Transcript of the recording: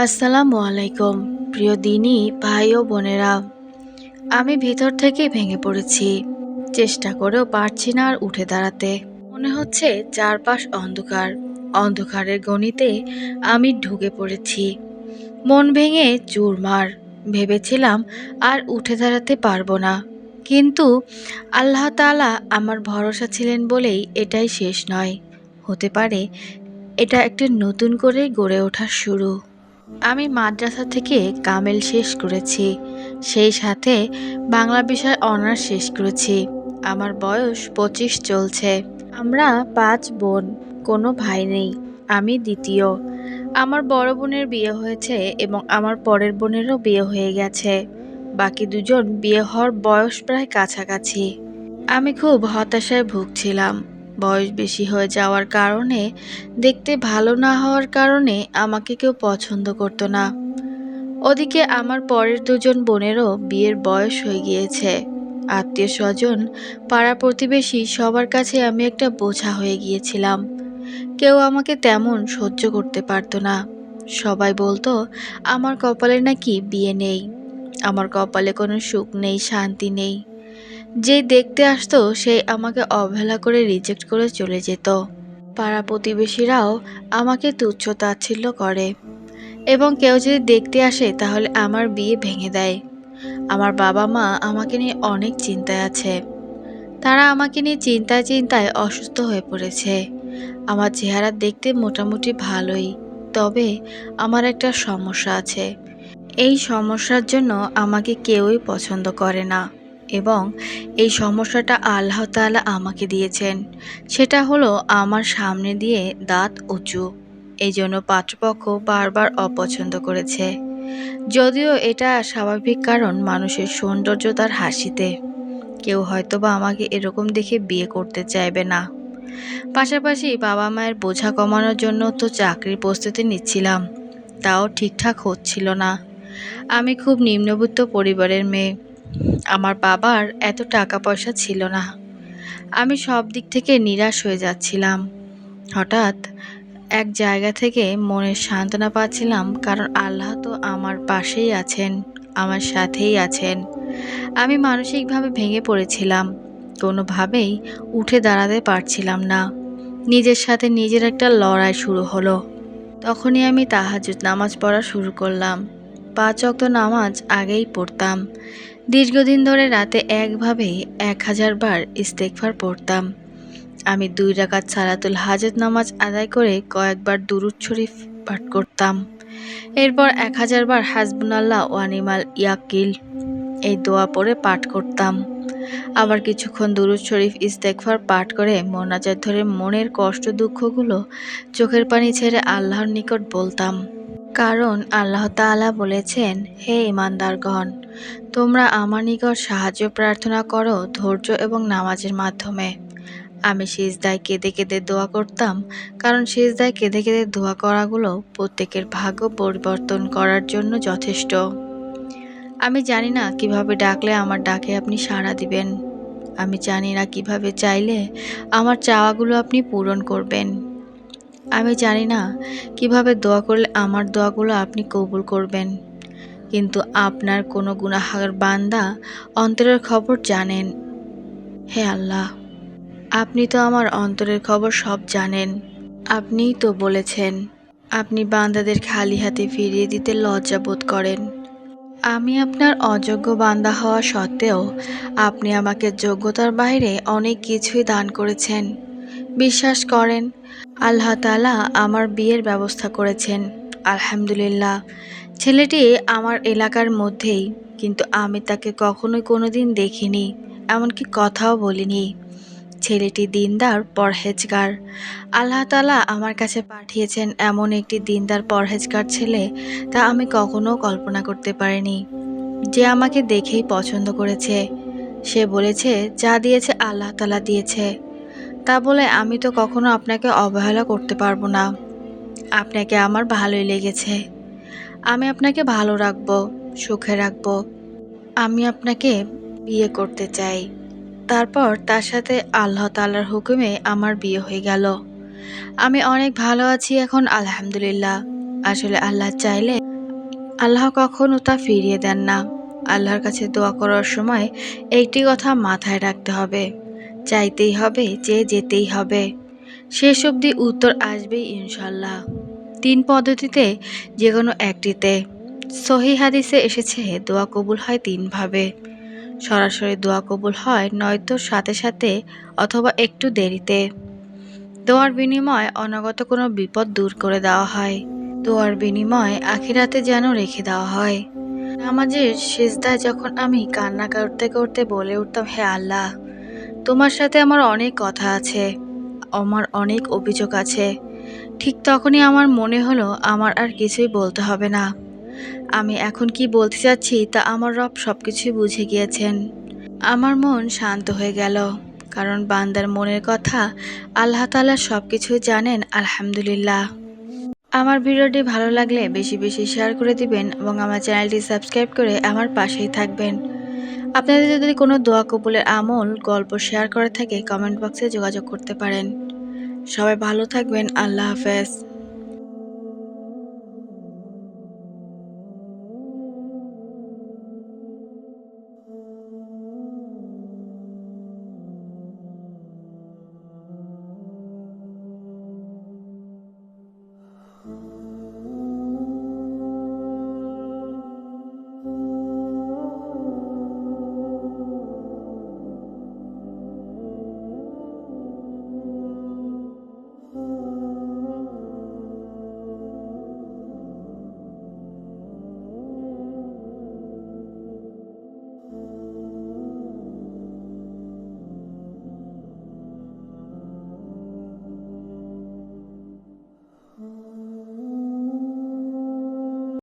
আসসালামু আলাইকুম, প্রিয় দিনই ভাই ও বোনেরা। আমি ভিতর থেকে ভেঙে পড়েছি। চেষ্টা করেও পারছি না আর উঠে দাঁড়াতে। মনে হচ্ছে চারপাশ অন্ধকার। অন্ধকারের গণিতে আমি ঢুকে পড়েছি। মন ভেঙে চুরমার ভেবেছিলাম আর উঠে দাঁড়াতে পারব না। কিন্তু আল্লাহ তাআলা আমার ভরসা ছিলেন বলেই এটাই শেষ নয়। হতে পারে এটা একটা নতুন করে গড়ে ওঠার শুরু। আমি মাদ্রাসা থেকে কামেল শেষ করেছি। সেই সাথে বাংলা বিষয় অনার্স শেষ করেছি। আমার বয়স পঁচিশ চলছে। আমরা পাঁচ বোন, কোনো ভাই নেই, আমি দ্বিতীয়। আমার বড় বোনের বিয়ে হয়েছে এবং আমার পরের বোনেরও বিয়ে হয়ে গেছে। বাকি দুজন বিয়ে হওয়ার বয়স প্রায় কাছাকাছি। আমি খুব হতাশায় ভুগছিলাম। বয়স বেশি হয়ে যাওয়ার কারণে, দেখতে ভালো না হওয়ার কারণে আমাকে কেউ পছন্দ করতো না। ওদিকে আমার পরের দুজন বোনেরও বিয়ের বয়স হয়ে গিয়েছে। আত্মীয় স্বজন, পাড়া প্রতিবেশী সবার কাছে আমি একটা বোঝা হয়ে গিয়েছিলাম। কেউ আমাকে তেমন সহ্য করতে পারতো না। সবাই বলতো, আমার কপালে নাকি বিয়ে নেই। আমার কপালে কোনো সুখ নেই, শান্তি নেই। যে দেখতে আসতো, সে আমাকে অবহেলা করে রিজেক্ট করে চলে যেত। পাড়া প্রতিবেশীরাও আমাকে তুচ্ছ তাচ্ছিল্য করে। এবং কেউ যদি দেখতে আসে, তাহলে আমার বিয়ে ভেঙে দেয়। আমার বাবা মা আমাকে নিয়ে অনেক চিন্তায় আছে। তারা আমাকে নিয়ে চিন্তায় চিন্তায় অসুস্থ হয়ে পড়েছে। আমার চেহারা দেখতে মোটামুটি ভালোই, তবে আমার একটা সমস্যা আছে। এই সমস্যার জন্য আমাকে কেউই পছন্দ করে না। এবং এই সমস্যাটা আল্লাহ তাআলা আমাকে দিয়েছেন। সেটা হলো আমার সামনে দিয়ে দাঁত উঁচু। এই জন্য পাত্রপক্ষ বারবার অপছন্দ করেছে। যদিও এটা স্বাভাবিক কারণ মানুষের সৌন্দর্য তার হাসিতে। কেউ হয়তো বা আমাকে এরকম দেখে বিয়ে করতে চাইবে না। পাশাপাশি বাবা মায়ের বোঝা কমানোর জন্য তো চাকরির প্রস্তুতি নিচ্ছিলাম। তাও ঠিকঠাক হচ্ছিল না। আমি খুব নিম্নবিত্ত পরিবারের মেয়ে। আমার বাবার এত টাকা পয়সা ছিল না। আমি সব দিক থেকে নিরাশ হয়ে যাচ্ছিলাম। হঠাৎ এক জায়গা থেকে মনের সান্ত্বনা পাচ্ছিলাম, কারণ আল্লাহ তো আমার পাশেই আছেন, আমার সাথেই আছেন। আমি মানসিকভাবে ভেঙে পড়েছিলাম, কোনোভাবেই উঠে দাঁড়াতে পারছিলাম না। নিজের সাথে নিজের একটা লড়াই শুরু হলো। তখনই আমি তাহাজুদ নামাজ পড়া শুরু করলাম। পাঁচ অক্ত নামাজ আগেই পড়তাম। দীর্ঘদিন ধরে রাতে একভাবেই এক হাজার বার ইস্তেকফার পড়তাম। আমি দুই রাকাত সালাতুল হাজত নামাজ আদায় করে কয়েকবার দুরুদ শরীফ পাঠ করতাম। এরপর এক হাজার বার হাসবুনাল্লাহ ওয়ানিমাল ইয়াকিল এই দোয়া পড়ে পাঠ করতাম। আবার কিছুক্ষণ দুরুদ শরীফ ইস্তেকফার পাঠ করে মোনাজাত ধরে মনের কষ্ট দুঃখগুলো চোখের পানি ছেড়ে আল্লাহর নিকট বলতাম। কারণ আল্লাহ তাআলা বলেছেন, হে ইমানদারগণ তোমরা আমার নিকট সাহায্য প্রার্থনা করো ধৈর্য এবং নামাজের মাধ্যমে। আমি সিজদায় কেঁদে কেঁদে দোয়া করতাম, কারণ সিজদায় কেঁদে কেঁদে দোয়া করাগুলো প্রত্যেকের ভাগ্য পরিবর্তন করার জন্য যথেষ্ট। আমি জানি না কীভাবে ডাকলে আমার ডাকে আপনি সাড়া দিবেন। আমি জানি না কীভাবে চাইলে আমার চাওয়াগুলো আপনি পূরণ করবেন। আমি জানি না কীভাবে দোয়া করলে আমার দোয়াগুলো আপনি কবুল করবেন। কিন্তু আপনার কোনো গুনাহার বান্দা অন্তরের খবর জানেন। হে আল্লাহ, আপনি তো আমার অন্তরের খবর সব জানেন। আপনিই তো বলেছেন, আপনি বান্দাদের খালি হাতে ফিরিয়ে দিতে লজ্জা বোধ করেন। আমি আপনার অযোগ্য বান্দা হওয়া সত্ত্বেও আপনি আমাকে যোগ্যতার বাইরে অনেক কিছুই দান করেছেন। বিশ্বাস করেন আল্লাহ তালা আমার বিয়ের ব্যবস্থা করেছেন। আলহামদুলিল্লাহ। ছেলেটি আমার এলাকার মধ্যেই, কিন্তু আমি তাকে কখনোই কোনোদিন দেখিনি, এমনকি কথাও বলিনি। ছেলেটি দিনদার, পরহেজগার। আল্লাহ তালা আমার কাছে পাঠিয়েছেন এমন একটি দিনদার, পরহেজগার ছেলে, তা আমি কখনো কল্পনা করতে পারিনি। যে আমাকে দেখেই পছন্দ করেছে। সে বলেছে, যা দিয়েছে আল্লাহ তালা দিয়েছে। তা বলে আমি তো কখনো আপনাকে অবহেলা করতে পারব না। আপনাকে আমার ভালোই লেগেছে। আমি আপনাকে ভালো রাখব, সুখে রাখব। আমি আপনাকে বিয়ে করতে চাই। তারপর তার সাথে আল্লাহ তালার হুকুমে আমার বিয়ে হয়ে গেল। আমি অনেক ভালো আছি এখন, আলহামদুলিল্লাহ। আসলে আল্লাহ চাইলে আল্লাহ কখনো তা ফিরিয়ে দেন না। আল্লাহর কাছে দোয়া করার সময় একটি কথা মাথায় রাখতে হবে। চাইতেই হবে চেয়ে যেতেই হবে। শেষ অবধি উত্তর আসবেই ইনশাল্লাহ তিন পদ্ধতিতে যে কোনো একটিতে। সহি হাদিসে এসেছে, দোয়া কবুল হয় তিনভাবে। সরাসরি দোয়া কবুল হয় নয়তো সাথে সাথে অথবা একটু দেরিতে। দোয়ার বিনিময়ে অনাগত কোনো বিপদ দূর করে দেওয়া হয়। দোয়ার বিনিময়ে আখিরাতে যেন রেখে দেওয়া হয়। নামাজের শেষদায় যখন আমি কান্না করতে করতে বলে উঠতাম, হে আল্লাহ তোমার সাথে আমার অনেক কথা আছে, আমার অনেক অভিযোগ আছে। ঠিক তখনই আমার মনে হলো আমার আর কিছুই বলতে হবে না। আমি এখন কি বলতে চাচ্ছি তা আমার রব সব কিছুই বুঝে গিয়েছেন। আমার মন শান্ত হয়ে গেল, কারণ বান্দার মনের কথা আল্লাহ তালা সব কিছুই জানেন, আলহামদুলিল্লাহ। আমার ভিডিওটি ভালো লাগলে বেশি বেশি শেয়ার করে দিবেন এবং আমার চ্যানেলটি সাবস্ক্রাইব করে আমার পাশেই থাকবেন। আপনাদের যদি কোনো দোয়া কবুলের আমল, গল্প শেয়ার করে থাকে কমেন্ট বক্সে যোগাযোগ করতে পারেন। সবাই ভালো থাকবেন। আল্লাহ হাফেজ।